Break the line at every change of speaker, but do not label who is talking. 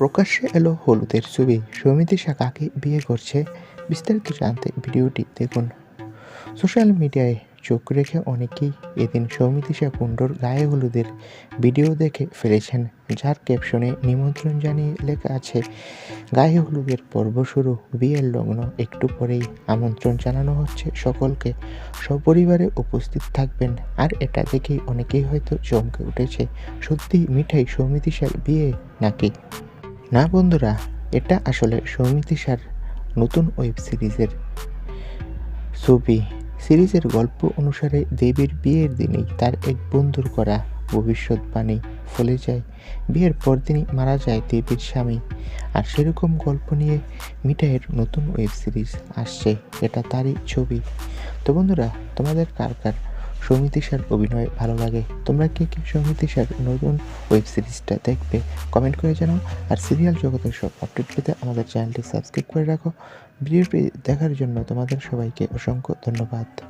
প্রকাশ্যে এলো হলুদের ছবি। সৌমিতিশা কাকে বিয়ে করছে বিস্তারিত জানতে ভিডিওটি দেখুন। সোশ্যাল মিডিয়ায় চোখ রেখে অনেকেই এদিন সৌমিতিশা কুণ্ডর গায়ে হলুদের ভিডিও দেখে ফেলেছেন, যার ক্যাপশনে নিমন্ত্রণ জানিয়ে লেখা আছে, গায়ে হলুদের পর্ব শুরু, বিয়ের লগ্ন একটু পরেই। আমন্ত্রণ জানানো হচ্ছে সকলকে। সপরিবারে উপস্থিত থাকবেন, আর এটা দেখেই অনেকেই হয়তো চমকে উঠেছে। সত্যি মিঠাই সৌমিতিশার বিয়ে নাকি? না বন্ধুরা, এটা আসলে সৌমিতিশার নতুন ওয়েব সিরিজের ছবি। সিরিজের গল্প অনুসারে দেবীর বিয়ের দিনেই তার এক বন্ধুর করা ভবিষ্যৎবাণী ফলে যায়। বিয়ের পরদিনই মারা যায় দেবীর স্বামী। আর সেরকম গল্প নিয়ে মিঠাইয়ের নতুন ওয়েব সিরিজ আসছে, এটা তারই ছবি। তো বন্ধুরা, তোমাদের কার কার সৌমিতিশার অভিনয় ভালো লাগে। তোমরা কে কে সৌমিতি স্যার নতুন ওয়েব সিরিজটা দেখবে? কমেন্ট করে জানাও। আর সিরিয়াল জগতের সব আপডেট পেতে আমাদের চ্যানেলটি সাবস্ক্রাইব করে রাখো। ভিডিওটি দেখার জন্য তোমাদের সবাইকে অসংখ্য ধন্যবাদ।